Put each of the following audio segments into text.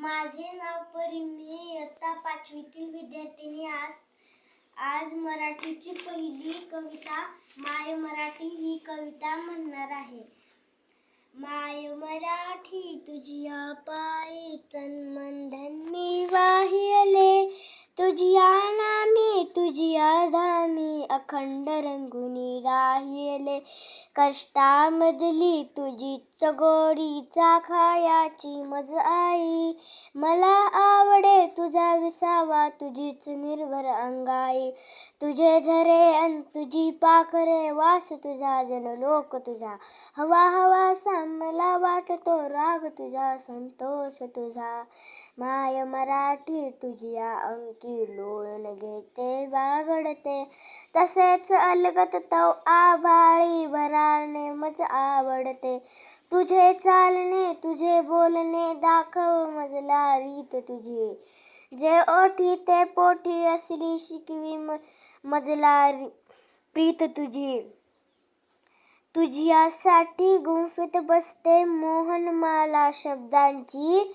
माझे नाव परी मी इयत्ता पाचवीतील विद्यार्थिनी आज. आज मराठीची पहिली कविता माय मराठी ही कविता म्हणणार आहे. माय मराठी तुझिया पायी तन मन मी वाहिले तुझिया नामी तुझिया धामी अखंड रंगुनी राहिले कष्टामधली तुझी चगोडीचा खायाची मज आई. मला आवडे तुझा विसावा तुझीच निर्भर अंगाई. तुझे झरे अन तुझी पाखरे वास तुझा जन लोक तुझा. हवा हवा सा मला वाटतो राग तुझा संतोष तुझा. माय मराठी तुझ्या अंकी लोळून घेते बागडते तसेच अलगत तव आभाळी भरारणे मज आवडते. तुझे चालणे तुझे बोलणे दाखव मजला रीत तुझी. जे ओठी ते पोठी असली शिकवी मजला प्रीत तुझी. तुझ्यासाठी गुंफित बसते मोहनमाला शब्दांची.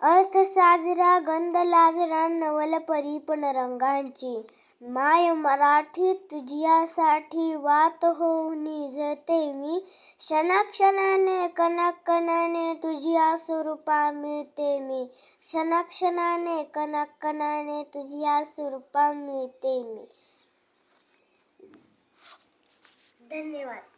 अर्थ साजरा गंध लाजरा नवल परीपण रंगांची. माय मराठी तुझ्यासाठी वात होऊन जळते मी. क्षणाक्षणाने कणाकणाने तुझ्या स्वरूपा मिळते मी. क्षणाक्षणाने कणाकणाने तुझ्या स्वरूपा मिळते मी. धन्यवाद.